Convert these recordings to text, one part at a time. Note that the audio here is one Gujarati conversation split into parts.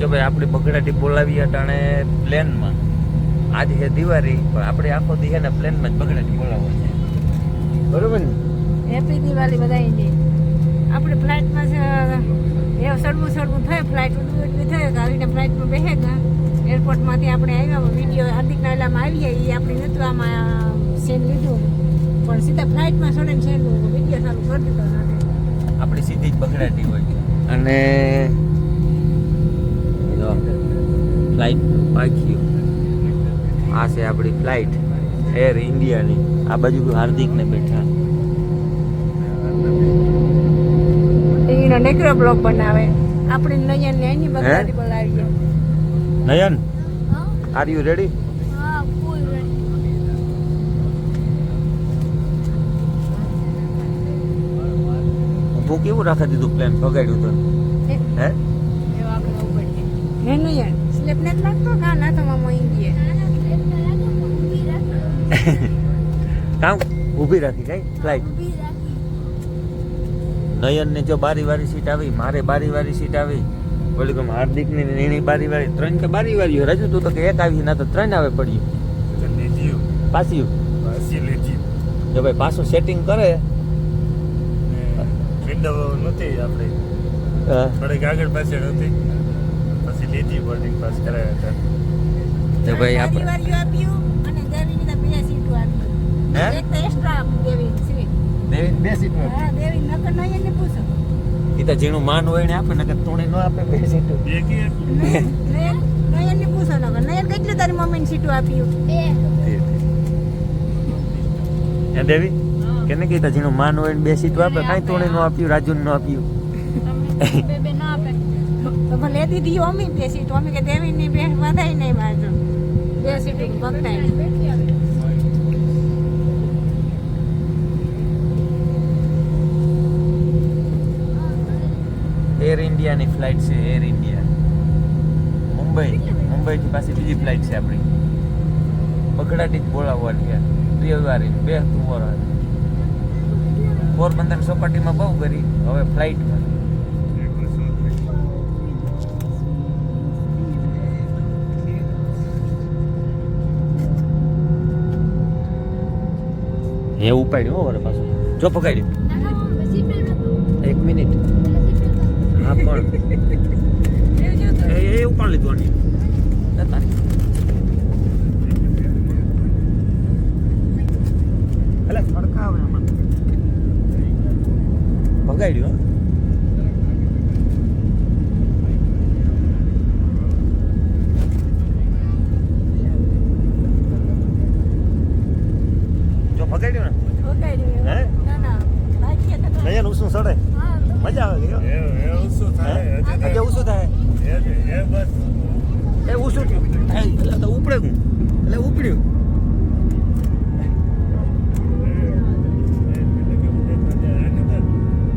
જો ભાઈ આપણે બગડાટી બોલાવી અટાણે પ્લેનમાં. આજ હે દિવાળી પણ આપણે આખો દી હે ને પ્લેનમાં જ બગડાટી બોલાવો છે. બરોબર ને? હેપી દિવાળી બધાને આપણે ફ્લાઇટમાં છે એ સડવું સડવું થાય ફ્લાઇટ ઉડવી ઉડવી થાય તો આવીને ફ્લાઇટમાં બેસે ગયા એરપોર્ટમાંથી આપણે આવ્યા વીડિયો હાર્દિક નાલામાં આવીએ એ આપણે નહોતું આમાં સીન લીધું. પણ સીધા ફ્લાઇટમાં સડે સેન વીડિયો ચાલુ કરી દીધો સાથે. આપણી સીધી જ બગડાટી હોય. અને ફ્લાઇટ પાક્યું. આ છે આપણી ફ્લાઇટ એર ઇન્ડિયાની આ બાજુ હાર્દિકને બેઠા. એનો નેકરો બ્લોગ બનાવે. આપણે નયન ને એની બગડાટી બોલાવીએ. નયન? આર યુ રેડી ઊભું કેવું રાખી દીધું પ્લેન બગાડ્યું તો? હે? હે નયન? સ્લેપ નથી લાગતો કા ના તો મામા ઇન્ડિયા કામ ઊભી રાખી કઈ? ફ્લાઇટ નયન ને જો બારી વાળી સીટ આવી મારે બારી વાળી સીટ આવી. બોલી કે હાર્દિકની એની બારી વાળી ત્રણ કે બારી વાળી હોય રજુ તું તો કે એક આવી ના તો ત્રણ આવે પડ્યું લેજીઓ. પાછી પાછી લેજીઓ જો ભાઈ પાછું સેટિંગ કરે. વિન્ડો નહોતી આપણે. અ, થોડીક આગળ પાછળ હતી લેજી બોર્ડિંગ પાસ કરાવ્યા હતા. તો ભાઈ આપણે નકર એ જેનું માન હોય ને આપે ને કે તોણી ન આપે બે સીટ. નયન ને પૂછો નકર. નયન કેટલી તારી મમ્મીને સીટો આપ્યું? હે દેવી? કેને કીધા જેનું માન હોય ને બે સીટ આપે કાંઈ તોણે નું આપ્યું રાજુ નું આપ્યું. તો લે દીધી અમી બે સીટ, અમી કે દેવીની બે વધાય નહીં બાજુ બે સીટ બગતાય એર ઇન્ડિયાની ફ્લાઇટ છે એર ઇન્ડિયા મુંબઈ, મુંબઈથી પાછી બીજી ફ્લાઇટ છે આપણી. બગડાટી જ બોલાવવાની રવિવારી બે ટુમોર પોરબંદર સોપાટીમાં બહુ કરી હવે ફ્લાઇટમાં હે ઉપાડ્યું હો વરે પાછું. જો પકડ્યું એક મિનિટ. હા પણ. એ એ ઉપાડ લીધું આની જતા એટલે ખડકાવે આમાં ભગાડ્યું હો. જો ભગાડ્યું ને ઓકાઈ હે? ના ના બાકી તો નયન ઉસું સડે મજા આવે છે એ એ શું થાય હજી આજે તો- ઉસું થાય એ જ, એ બસ એ ઉસું થયું એ, એટલે તો ઉપડે હું એટલે ઉપડ્યું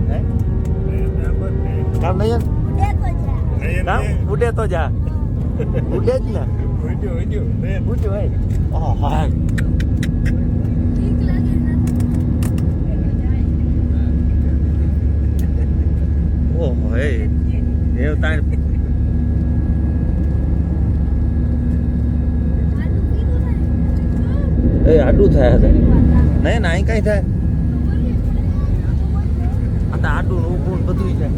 હે કામ નયન કામ ઉડે તો જા. ઉડે જ ને. ઉડ્યું હોય ઓહ હાય. ઓહો. હે એ એ આડું થાય હતા નહીં ના અહીં કઈ થાય. આ તો આડું ઊભું બધું થાય.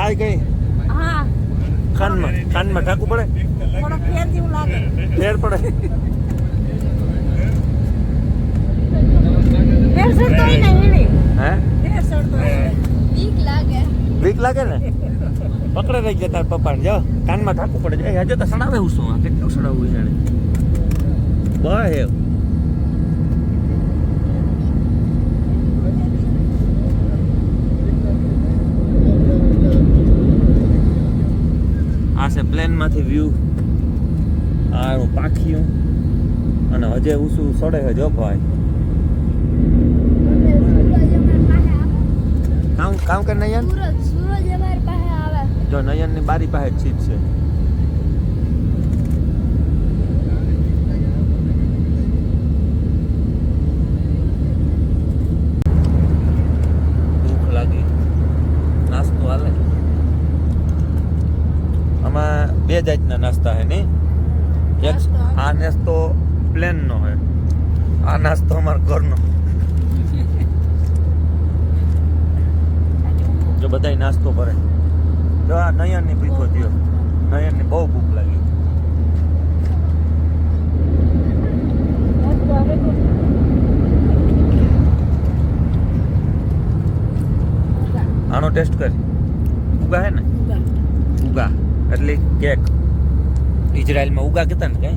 થાય કઈ? હા. કાનમાં કાનમાં ઠાકું પડે? થોડો ફેર જેવું લાગે. ફેર પડે. ફેર સડતો હોય ને હે? ફેર સડતો હોય. બીક લાગે. ને? પકડે રહી ગયા તાર પપ્પાને. જો કાનમાં ઠાકું પડે. એ હજુ તો સડાવે હું શું? આ કેટલું સડાવવું છે એને. બહે આ છે પ્લેનમાંથી વ્યૂ આ એનું પાખિયું અને હજે ઉસું સડે હજો જો ભાઈ. કામ કામ કર નયન? જો નયનની બારી પાસે જ સીટ છે ભૂખ લાગી નાસ્તો હાલે જાતના નાસ્તા હે નહીં? એક આ નાસ્તો પ્લેનનો હે. આ નાસ્તો અમારા ઘરનો. જો બધાય નાસ્તો કરે. જો આ નયનની પીછો થયો. નયનની બહુ ભૂખ લાગી. તો આનો ટેસ્ટ કરી. ઉગા હે ને? એટલે કેક. ઇઝરાયલમાં ઉગા કહેતા ને કઈ?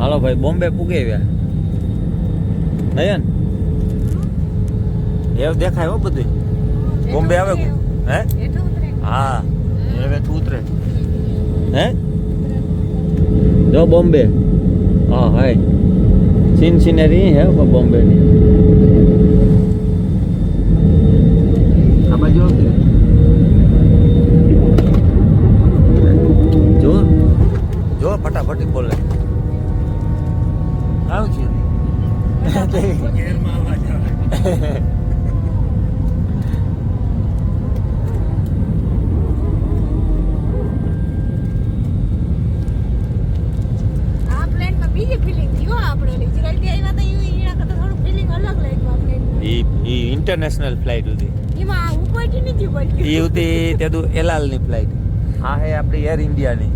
હાલો ભાઈ બોમ્બે પૂગે આવ્યા નયન? એવું દેખાય હો બધું બોમ્બે આવે હે? હા. હવે ઉતરે. હે? જો બોમ્બે. હા હાય. સીન સિનેરી હે બોમ્બે ની આ બાજુ આવતી જો. જો ફટાફટી બોલે. આવું છે ગેરમાં અવાજ આવે આ પ્લેનમાં બીજી ફિલિંગ થયો આપણે ઓલી ઇઝરાયલથી આવ્યા હતા એવું એના કરતાં થોડું ફિલિંગ અલગ લાગ્યું આ પ્લેનમાં ઈ ઈ ઇન્ટરનેશનલ ફ્લાઇટ હતી એમાં ઉપરથી નથી હતી તેદું એલાલની ફ્લાઇટ આ હે આપણી એર ઇન્ડિયાની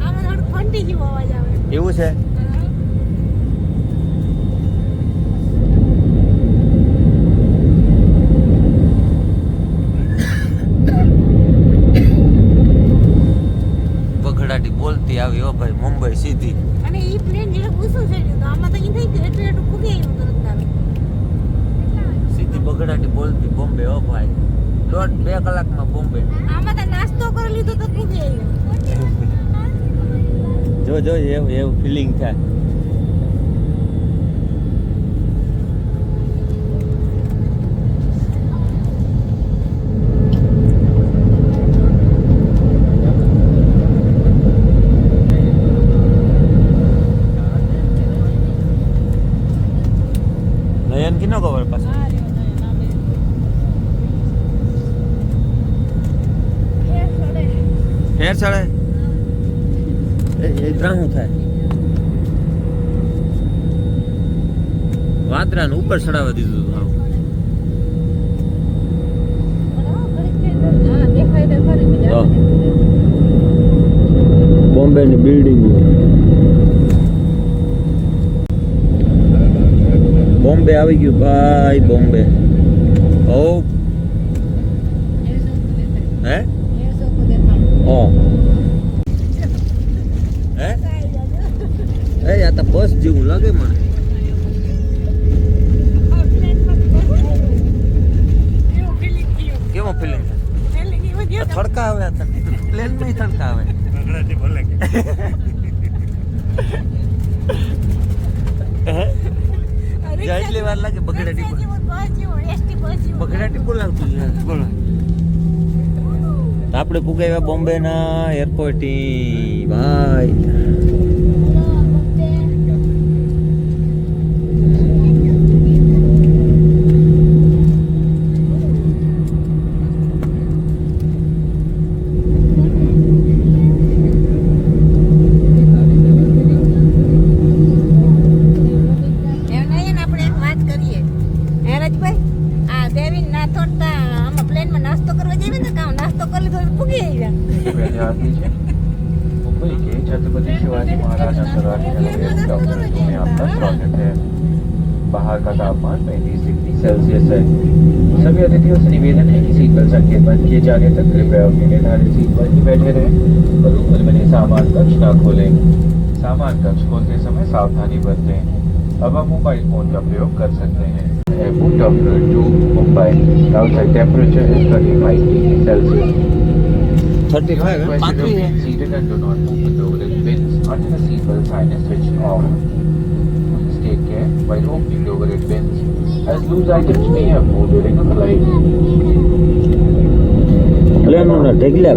આમાં થોડું ફંટી જેવો અવાજ આવે. એવું છે બગડાટી બોલતી આવી હો ભાઈ મુંબઈ સીધી અને એ પ્લેન જરાક ઊંચું થઈ ગયું તો આમાં તો ઈ થઈ ગયું એટલું એટલું ફૂગી આવ્યું તરત આવે સીધી બોલતી બોમ્બે હો ભાઈ. દોઢ બે કલાકમાં બોમ્બે. આમાં તો નાસ્તો કરી લીધો તો ફૂગી જો જો એવું એવું ફિલિંગ થાય નયન કી ન ખબર પાછું ફેર ચડે? એ ત્રાહું થાય? વાંદરાને ઉપર ચડાવવા દીધું હતું આવું. બોમ્બે બોમ્બેની બિલ્ડિંગ બોમ્બે આવી ગયું ભાઈ બોમ્બે. ઓ હે ઓ હે? એ આ તો બસ જેવું લાગે મને. કેવો ફિલિંગ થડકા આવે આ તને પ્લેન નહીં થડકા આવે. કે. હે? એટલી વાર લાગે બગડાટી બોલ બગડાટી બોલાવતું બોલો. આપણે પુગાવ્યા બોમ્બેના એરપોર્ટ ભાઈ. डिग्री डिग्री सेल्सियस है। सभी अतिथियों से निवेदन है कि सीट बेल्ट संख्या बंद किए जाने तक कृपया अपनी निर्धारित सीट पर ही बैठे रहें और ऊपर बने सामान कक्ष ना खोलें। सामान कक्ष खोलते समय सावधानी बरतें। अब आप मोबाइल फ़ोन का प्रयोग कर सकते हैं। Book off to Mumbai outside temperature is thirty five degree Celsius thirty five seated and do not move the rolling pins until as items may have during flight. Hello, regular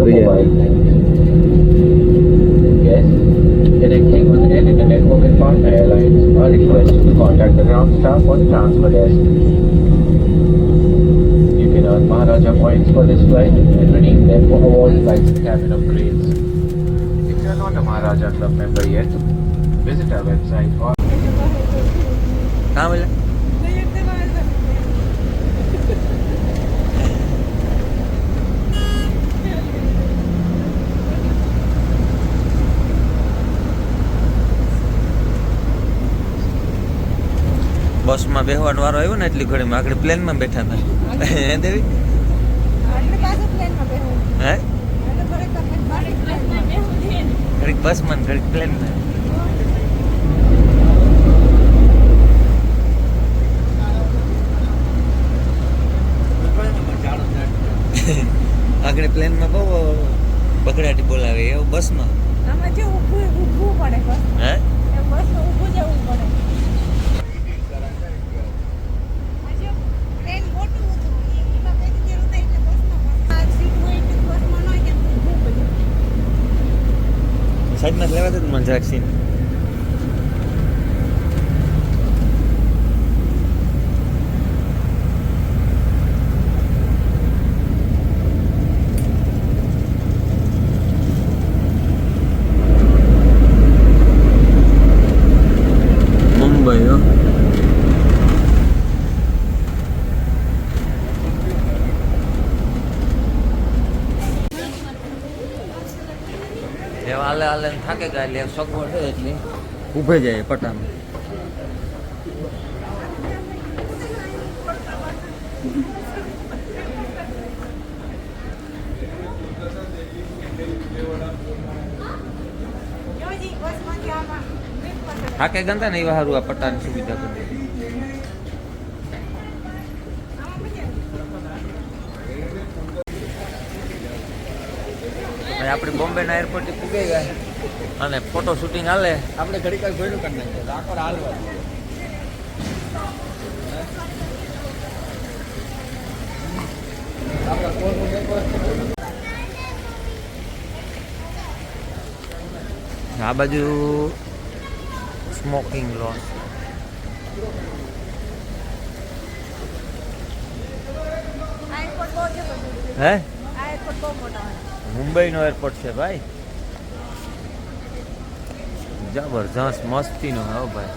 Yes. Connecting with an internet partner airlines to contact the ground staff or the transfer desk. You can earn Maharaja points for this flight and redeem them for awards like the cabin upgrades. If you are not a Maharaja Club member yet, visit our website or... બસમાં બેહવાનો વારો આવ્યો ને એટલી ઘડીમાં આગળ પ્લેનમાં બેઠા હતા. હે દેવી? હે? ઘડીક બસમાં ઘડીક પ્લેનમાં. આગળ પ્લેનમાં બહુ બગડાટી બોલાવે એવું બસમાં. આમાં જે ઊભું ઊભું પડે બસ હે એમ બસમાં ઊભું જવું પડે હજુ ટ્રેન મોટું હતું એમાં કઈ જરૂર થઈ એટલે બસમાં બસ આ સીટ હોય એટલે બસમાં ન હોય કેમ ઊભું પડ્યું સાઈડમાં જ લેવા દે મને જરાક સીન મુંબઈ હો એવા હાલે હાલે ને થાકે ગયા એટલે સગવડ છે એટલી. ઊભે જાય પટામાં. જોજી બસમાંથી આમાં બ્રેક પાસે થાકે ગંતા ને એવા સારું આ પટ્ટાની સુવિધા કરી હવે આપણે બોમ્બેના એરપોર્ટ પૂગી ગયા અને ફોટો શૂટિંગ હાલે. આપણે ઘડી કાંઈ ભેડું કરી નાખીએ આખો હાલવા આ બાજુ સ્મોકિંગ લોન. હે? મુંબઈનો એરપોર્ટ છે ભાઈ. જબરજસ્ત મસ્તીનો હો ભાઈ.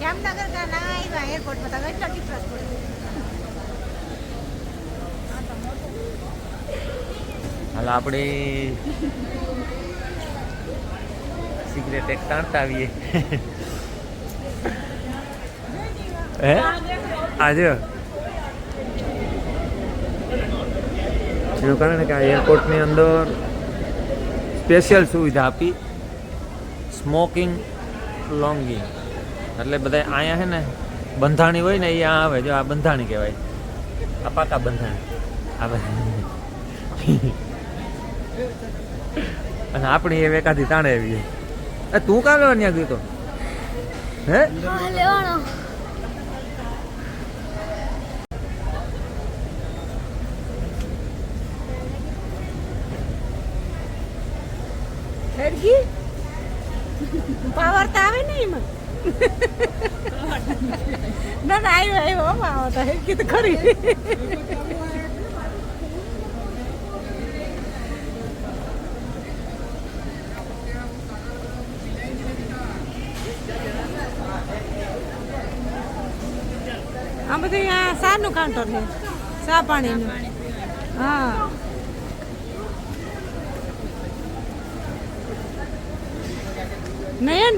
જામનગર ના આવ્યા એરપોર્ટમાં તો કેટલો ડિફરન્સ પડે. હાલ આપણે સિગરેટ એક તાણતા આવીએ હે? આજે? એનું કારણ કે આ એરપોર્ટની અંદર સ્પેશિયલ સુવિધા આપી. સ્મોકિંગ લોંગિંગ એટલે બધા અહીંયા છે ને, બંધાણી હોય ને, એ આ આવે. જો આ બંધાણી કહેવાય. આ પાકા બંધાણી. આ અને આપણી એ એકાદી તાણે એવી તું કાં લેવા ત્યાં ગયો તો? હે, લેવાનો. પાવર તો આવે ને એમાં? ના ના, આવ્યો આવ્યો પાવર તો તો ખરી. આ બધું અહીંયા સાનું કાઉન્ટર છે સા પાણીનું હા. નયન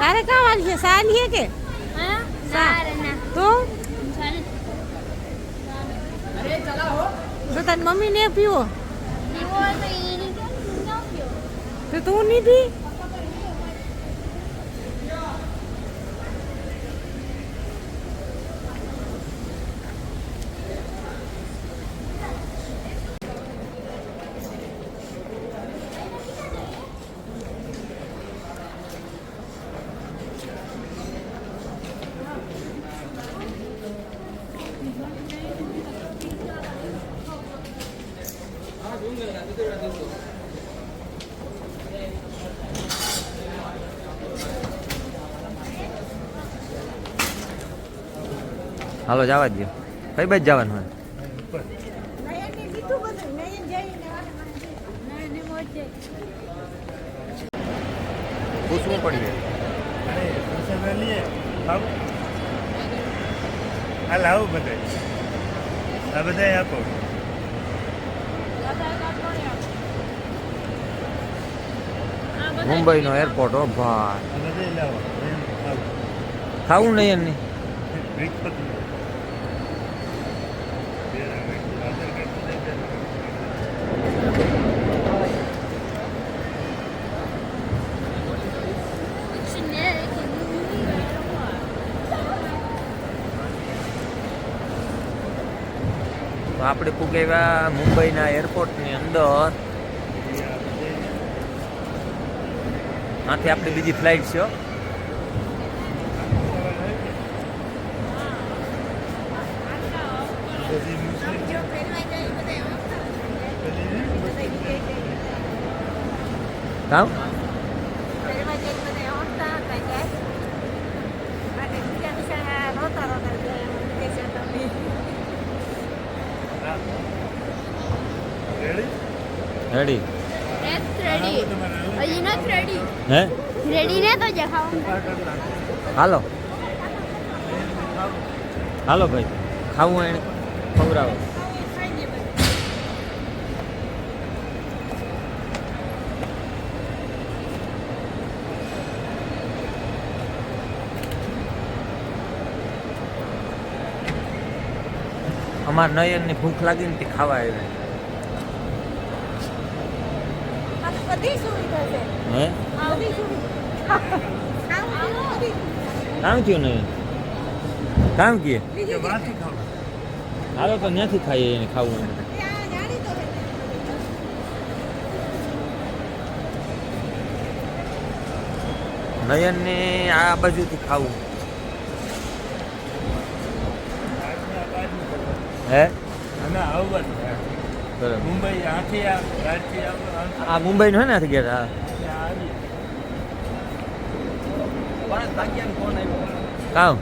તારે કાં વાલી છે? સા લીએ કે? તો? તો તારી મમ્મી ન પીવો. તો તું નહીં પી? હાલો જવા દો કઈ બાજુ જવાનું હોય? પૂછવું પડી હા લાવું બધા. આ બધા આપો. મુંબઈનો એરપોર્ટ ઓ ભાઈ. ખાવું નહીં એમની બ્રેકફાસ્ટ આધાર કાર્ડ તો દઈ દે. તો આપણે પુગેવા મુંબઈના એરપોર્ટની અંદર આથી આપણી બીજી ફ્લાઇટ છે કામ પહેરવા જાય બધા આવતા હતા જાય માટે બીજા બિચારા રોતા રોતા જાય એમ કે છે તમે રેડી રેડી હે ને તો હાલો. હાલો ભાઈ. ખાવું એને ખવડાવો. અમારા નયનની ભૂખ લાગી ને તે ખાવા આવી આ તો બધી સુવિધા છે? હે બધી સુવિધા કામ થયું નયન કામ કીએ? કે વાંચી હાલો તો ત્યાંથી ખાઈએ એને ખાવું. નયનને આ બાજુથી ખાવું. હે? અને આવવાનું. મુંબઈ આથી આ રાતથી આવું આ. મુંબઈનું હે ને આથી ગયા આવી. કામ?